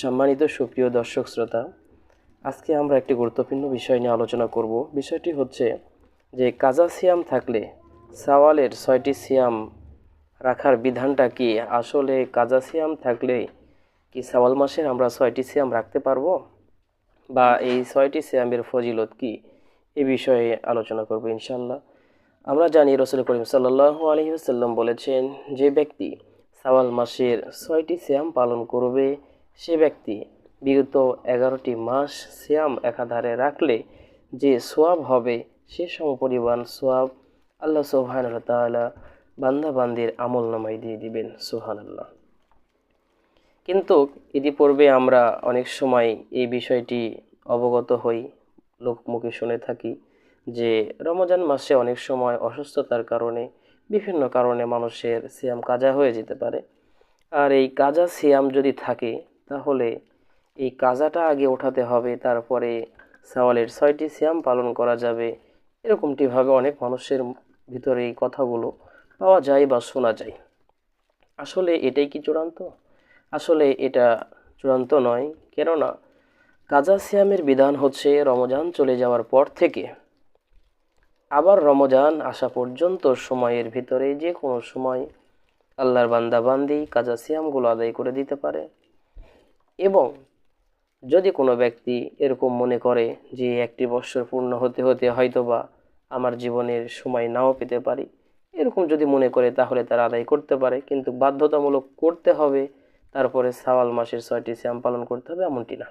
সম্মানিত সুপ্রিয় দর্শক শ্রোতা, আজকে আমরা একটি গুরুত্বপূর্ণ বিষয় নিয়ে আলোচনা করব। বিষয়টি হচ্ছে যে কাজা সিয়াম থাকলে সাওয়ালের ছয়টি সিয়াম রাখার বিধানটা কি? আসলে কাজা সিয়াম থাকলে কি সাওয়াল মাসের আমরা ছয়টি সিয়াম রাখতে পারব? বা এই ছয়টি সিয়ামের ফজিলত কি? এ বিষয়ে আলোচনা করব ইনশাল্লাহ আমরা জানি রসুল করিম সাল্লাহ আলহিহাল্লাম বলেছেন, যে ব্যক্তি সাওয়াল মাসের ছয়টি সিয়াম পালন করবে সে ব্যক্তি বিগত এগারোটি মাস সিয়াম একাধারে রাখলে যে সোয়াব হবে, সে সমপরিমাণ সোয়াব আল্লাহ সোহান তালা বান্দা বান্দির আমল নামাই দিয়ে দিবেন সোহান আল্লাহ কিন্তু ইতিপূর্বে আমরা অনেক সময় এই বিষয়টি অবগত হই, লোকমুখে শুনে থাকি যে রমজান মাসে অনেক সময় অসুস্থতার কারণে বিভিন্ন কারণে মানুষের সিয়াম কাজা হয়ে যেতে পারে। আর এই কাজা সিয়াম যদি থাকে তাহলে এই কাজাটা আগে ওঠাতে হবে, তারপরে সাওয়ালের ছয়টি সিয়াম পালন করা যাবে। এরকমটিভাবে অনেক মানুষের ভিতরে এই কথাগুলো পাওয়া যায় বা শোনা যায়। আসলে এটাই কি চূড়ান্ত? আসলে এটা চূড়ান্ত নয়, কেননা কাজা সিয়ামের বিধান হচ্ছে রমজান চলে যাওয়ার পর থেকে। আবার রমজান আসা পর্যন্ত সময়ের ভিতরে যে কোনো সময় আল্লাহর বান্দা বান্দি কাজা সিয়ামগুলো আদায় করে দিতে পারে। এবং যদি কোনো ব্যক্তি এরকম মনে করে যে একটি বৎসর পূর্ণ হতে হতে হয়তোবা আমার জীবনের সময় নাও পেতে পারি, এরকম যদি মনে করে তাহলে তারা আদায় করতে পারে। কিন্তু বাধ্যতামূলক করতে হবে, তারপরে সাওয়াল মাসের ছয়টি সিয়াম পালন করতে হবে এমনটি না।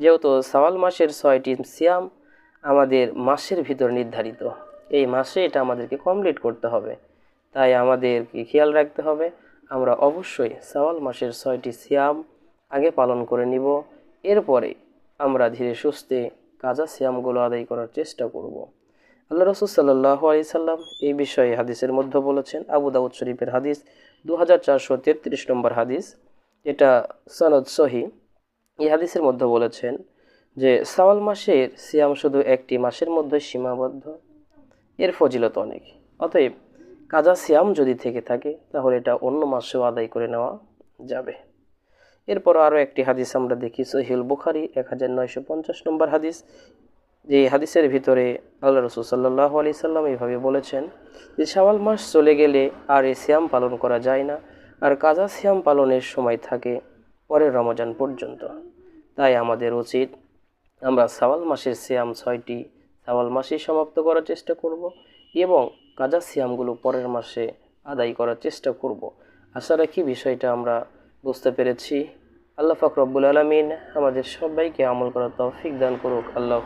যেহেতু সাওয়াল মাসের ছয়টি সিয়াম আমাদের মাসের ভিতর নির্ধারিত, এই মাসে এটা আমাদেরকে কমপ্লিট করতে হবে। তাই আমাদেরকে খেয়াল রাখতে হবে, আমরা অবশ্যই সাওয়াল মাসের ছয়টি সিয়াম আগে পালন করে নিব। এরপরে আমরা ধীরে সুস্থে কাজা সিয়ামগুলো আদায় করার চেষ্টা করব। আল্লাহ রসুল সাল্লাহ আলি সাল্লাম এই বিষয়ে হাদিসের মধ্যে বলেছেন, আবু দাউদ শরীফের হাদিস দু হাজার চারশো তেত্রিশ নম্বর হাদিস, এটা সনদ সহি। এই হাদিসের মধ্যে বলেছেন যে, সাওয়াল মাসের সিয়াম শুধু একটি মাসের মধ্যে সীমাবদ্ধ, এর ফজিলত অনেক। অতএব কাজা সিয়াম যদি থেকে থাকে, তাহলে এটা অন্য মাসেও আদায় করে নেওয়া যাবে। এরপর আরও একটি হাদিস আমরা দেখি সহিউল বুখারি, এক হাজার নয়শো পঞ্চাশ নম্বর হাদিস। যে হাদিসের ভিতরে আল্লাহ রসুল সাল্লাহ আলি সাল্লাম এইভাবে বলেছেন যে শাওয়াল মাস চলে গেলে আর এই সিয়াম পালন করা যায় না, আর কাজা সিয়াম পালনের সময় থাকে পরের রমজান পর্যন্ত। তাই আমাদের উচিত আমরা সাওয়াল মাসের সিয়াম ছয়টি সাওয়াল মাসেই সমাপ্ত করার চেষ্টা করব এবং কাজা সিয়ামগুলো পরের মাসে আদায় করার চেষ্টা করব। আশা রাখি বিষয়টা আমরা বুঝতে পেরেছি। আল্লাহ ফাকরবুল আলমিন আমাদের সবাইকে আমল করার তৌফিক দান করুক। আল্লাহ